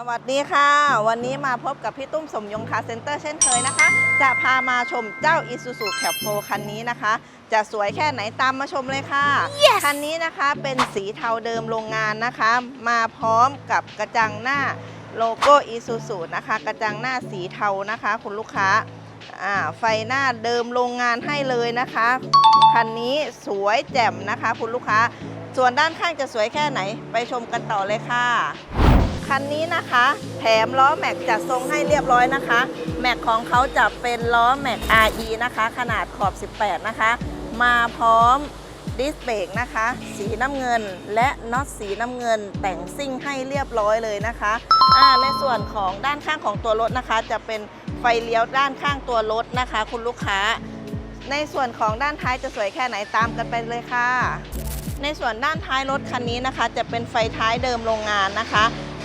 สวัสดีค่ะ วันนี้มาพบกับพี่ตุ้มสมยงคาร์เซ็นเตอร์เช่นเคยนะคะ จะพามาชมเจ้า Isuzu c a p 4คันนี้นะคะ จะสวยแค่ไหนตามมาชมเลยค่ะคันนี้นะคะเป็นสีเทาเดิมโรงงานนะคะ มาพร้อมกับกระจังหน้าโลโก้ Isuzu นะคะ กระจังหน้าสีเทานะคะ คุณลูกค้าอ่าไฟหน้าเดิมโรงงานให้เลยนะคะ คันนี้สวยแจ่มนะคะ คุณลูกค้า ส่วนด้านข้างจะสวยแค่ไหนไปชมกันต่อเลยค่ะ คันนี้นะคะ แถมล้อแม็กจัดทรงให้เรียบร้อยนะคะ แม็กของเขาจะเป็นล้อแม็ก RE นะคะ ขนาดขอบ 18 นะคะ มาพร้อมดิสเบรกนะคะ สีน้ำเงินและน็อตสีน้ำเงินแต่งซิ่งให้เรียบร้อยเลยนะคะอ่าในส่วนของด้านข้างของตัวรถนะคะ จะเป็นไฟเลี้ยวด้านข้างตัวรถนะคะ คุณลูกค้า ในส่วนของด้านท้ายจะสวยแค่ไหนตามกันไปเลยค่ะ ในส่วนด้านท้ายรถคันนี้นะคะ จะเป็นไฟท้ายเดิมโรงงานนะคะ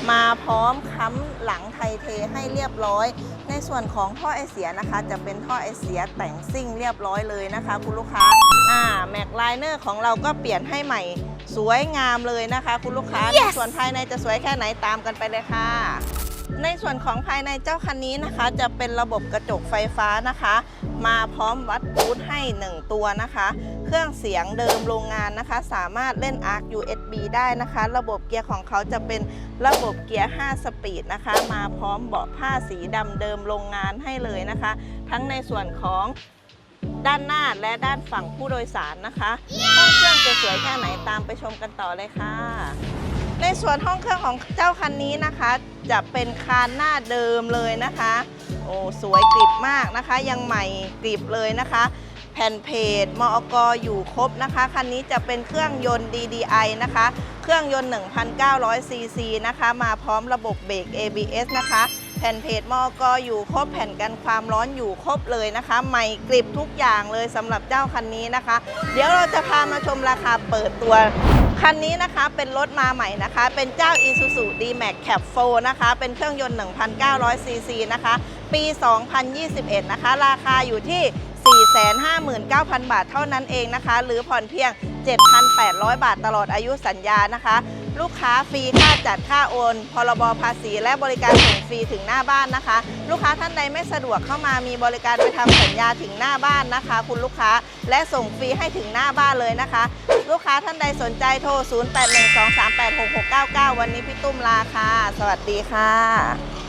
มาพร้อมค้ำหลังไทเทให้เรียบร้อย ในส่วนของท่อไอเสียนะคะ จะเป็นท่อไอเสียแต่งซิ่งเรียบร้อยเลยนะคะ คุณลูกค้าอ่าแม็กไลเนอร์ของเราก็เปลี่ยนให้ใหม่สวยงามเลยนะคะ คุณลูกค้าในส่วนภายในจะสวยแค่ไหนตามกันไปเลยค่ะ ในส่วนของภายในเจ้าคันนี้นะคะ จะเป็นระบบกระจกไฟฟ้านะคะ มาพร้อมวัดบูทให้ 1 ตัวนะคะ เครื่องเสียงเดิมโรงงานนะคะ สามารถเล่น ARC USB ได้นะคะ ระบบเกียร์ของเขาจะเป็นระบบเกียร์ 5 สปีดนะคะ มาพร้อมเบาะผ้าสีดำเดิมโรงงานให้เลยนะคะ ทั้งในส่วนของด้านหน้าและด้านฝั่งผู้โดยสารนะคะห้องเครื่องจะสวยแค่ไหนตามไปชมกันต่อเลยค่ะ ในส่วนห้องเครื่องของเจ้าคันนี้นะคะ จะเป็นคานหน้าเดิมเลยนะคะ โอ้สวยกริบมากนะคะ ยังใหม่กริบเลยนะคะ แผ่นเพจมอกอยู่ครบนะคะ คันนี้จะเป็นเครื่องยนต์ DDI นะคะ เครื่องยนต์ 1,900 ซีซีนะคะ มาพร้อมระบบเบรก ABS นะคะ แผ่นเพจมอกอยู่ครบ แผ่นกันความร้อนอยู่ครบเลยนะคะ ใหม่กริบทุกอย่างเลยสำหรับเจ้าคันนี้นะคะ เดี๋ยวเราจะพามาชมราคาเปิดตัว คันนี้นะคะเป็นรถมาใหม่นะคะ เป็นเจ้า Isuzu D-Max Cab 4นะคะ เป็นเครื่องยนต์ 1,900 ซีซีนะคะ ปี 2021 นะคะ ราคาอยู่ที่ 459,000 บาทเท่านั้นเองนะคะ หรือผ่อนเพียง 7,800 บาทตลอดอายุสัญญานะคะ ลูกค้าฟรีค่าจัดค่าโอน พรบภาษี และบริการส่งฟรีถึงหน้าบ้านนะคะ ลูกค้าท่านใดไม่สะดวกเข้ามามีบริการไปทำสัญญาถึงหน้าบ้านนะคะ คุณลูกค้าและส่งฟรีให้ถึงหน้าบ้านเลยนะคะ ลูกค้าท่านใดสนใจโทร 0812386699 วันนี้พี่ตุ้มลาค่ะ สวัสดีค่ะ